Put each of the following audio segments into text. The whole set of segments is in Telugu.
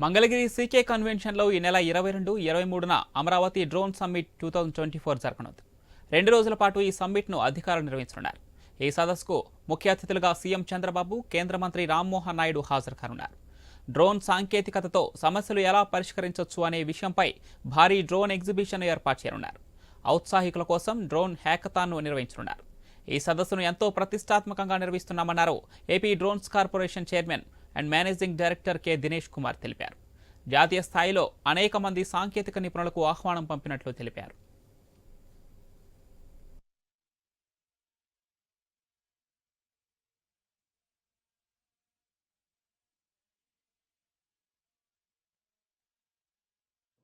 మంగళగిరి సీకే కన్వెన్షన్లో ఈ నెల ఇరవై రెండు ఇరవై మూడున Amaravati drone summit two thousand twenty four జరగనుంది. రెండు రోజుల పాటు ఈ సమ్మిట్ను అధికారులు నిర్వహించనున్నారు. ఈ సదస్సుకు ముఖ్య అతిథులుగా సీఎం చంద్రబాబు కేంద్ర మంత్రి రామ్మోహన్ నాయుడు హాజరు కానున్నారు డ్రోన్ సాంకేతికతతో సమస్యలు ఎలా పరిష్కరించవచ్చు అనే విషయంపై భారీ డ్రోన్ ఎగ్జిబిషన్ ఏర్పాటు చేయనున్నారు. ఔత్సాహికుల కోసం డ్రోన్ హ్యాకథాన్ను నిర్వహించనున్నారు. ఈ సదస్సును ఎంతో ప్రతిష్టాత్మకంగా నిర్వహిస్తున్నామన్నారు AP drones corporation chairman and managing director K. Dinesh Kumar తెలిపారు. జాతీయ స్థాయిలో అనేక మంది సాంకేతిక నిపుణులకు ఆహ్వానం పంపినట్లు తెలిపారు.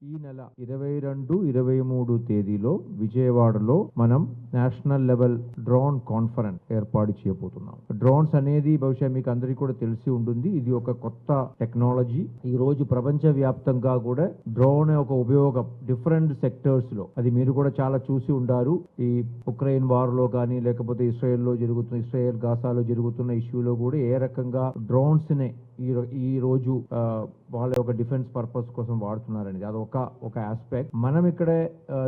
ఈ నెల ఇరవై రెండు ఇరవై మూడు తేదీలో విజయవాడలో మనం నేషనల్ లెవెల్ డ్రోన్ కాన్ఫరెన్స్ ఏర్పాటు చేయబోతున్నాం. డ్రోన్స్ అనేది బహుశా మీకు అందరికీ కూడా తెలిసి ఉంటుంది. ఇది ఒక కొత్త టెక్నాలజీ. ఈ రోజు ప్రపంచ వ్యాప్తంగా కూడా డ్రోన్ ఒక ఉపయోగం డిఫరెంట్ సెక్టర్స్లో. అది మీరు కూడా చాలా చూసి ఉంటారు ఈ ఉక్రెయిన్ వార్లో కానీ లేకపోతే ఇస్రాయెల్లో జరుగుతున్న ఇస్రాయెల్ గాసాలో జరుగుతున్న ఇష్యూలో కూడా ఏ రకంగా డ్రోన్స్ నే ఈ ఈ రోజు వాళ్ళ యొక్క డిఫెన్స్ పర్పస్ కోసం వాడుతున్నారనేది. అది ఒక ఒక ఆస్పెక్ట్. మనం ఇక్కడ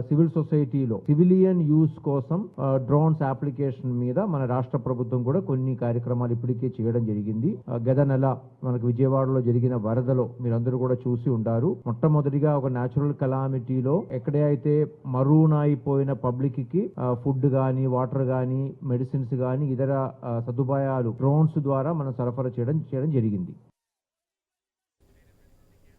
సివిల్ సొసైటీలో సివిలియన్ యూస్ కోసం డ్రోన్స్ అప్లికేషన్ మీద మన రాష్ట్ర ప్రభుత్వం కూడా కొన్ని కార్యక్రమాలు ఇప్పటికే చేయడం జరిగింది. గత నెల మనకు విజయవాడలో జరిగిన వరదలో మీరందరూ కూడా చూసి ఉంటారు మొట్టమొదటిగా ఒక న్యాచురల్ కలామిటీలో ఎక్కడైతే మరూన్ అయిపోయిన పబ్లిక్కి ఫుడ్ గానీ వాటర్ గానీ మెడిసిన్స్ గానీ ఇతర సదుపాయాలు డ్రోన్స్ ద్వారా మనం సరఫరా చేయడం చేయడం జరిగింది.